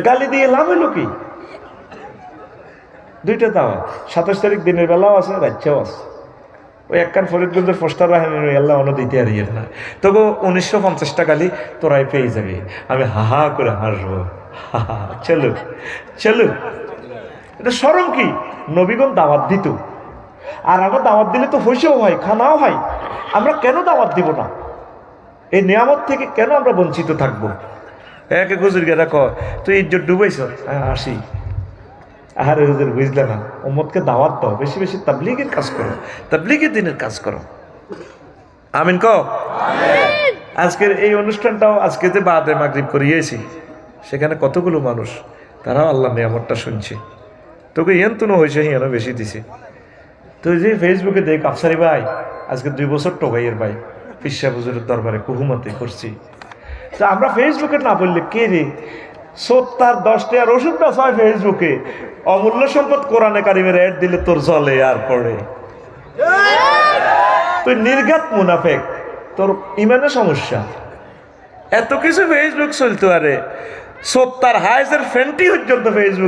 গালি দিয়ে লাভ হলো কি? দুইটা দাওয়া সাতাশ তারিখ দিনের বেলাও আছে রাজ্যও আছে। ওই একখান ফরিদগঞ্জের পোস্টার রাখেন আল্লাহ অন্য দিতে আর ইয়ে না। তবু উনিশশো পঞ্চাশটা গালি তোরাই পেয়ে যাবে। আমি হা হা করে হাসবো। হা হা, চলো চলো। এটা সরম কি? নবীগণ দাওয়াত দিত। আর আমরা দাওয়াত দিলে তো হইসেও হয় খানাও হয়। আমরা কেন দাওয়াত দিব না? এই নিয়ামত থেকে কেন আমরা বঞ্চিত থাকব? একে গুজুর গেরা ক তুই ইজ্জত ডুবাইছ? হ্যাঁ, আসি। আহারে হুজুর বুঝলে না উম্মতকে দাওয়াত দাও বেশি বেশি তাবলিগের কাজ করো তাবলিগের দিনের কাজ করো। আমিন ক আজকের এই অনুষ্ঠানটাও আজকে যে বাদে মাগরিব করিয়েছি সেখানে কতগুলো মানুষ তারাও আল্লাহ নিয়ামতটা শুনছে। তোকে ইয়েন তুনো হয়েছে হিয়ানো বেশি দিছে। তো এই যে ফেসবুকে দেখ আফসারি ভাই আজকে দুই বছর টোকাইয়ের ভাই পিসা বুজুরের দরবারে কুহুমাতে করছি। আমরা ফেসবুকে না বললে কে রে? সত্তর দশটা আর ওষুধ না হয় ফেসবুকে অমূল্য সম্পদ কোরআনে কারিমের অ্যাড দিলে তোর জলে আর পড়ে। তুই নির্ঘাত মুনাফেক। তোর ইমানের সমস্যা। এত কিছু ফেসবুক চলতো আরে সত্তর হাইজের ফ্যান্টি পর্যন্ত ফেসবুক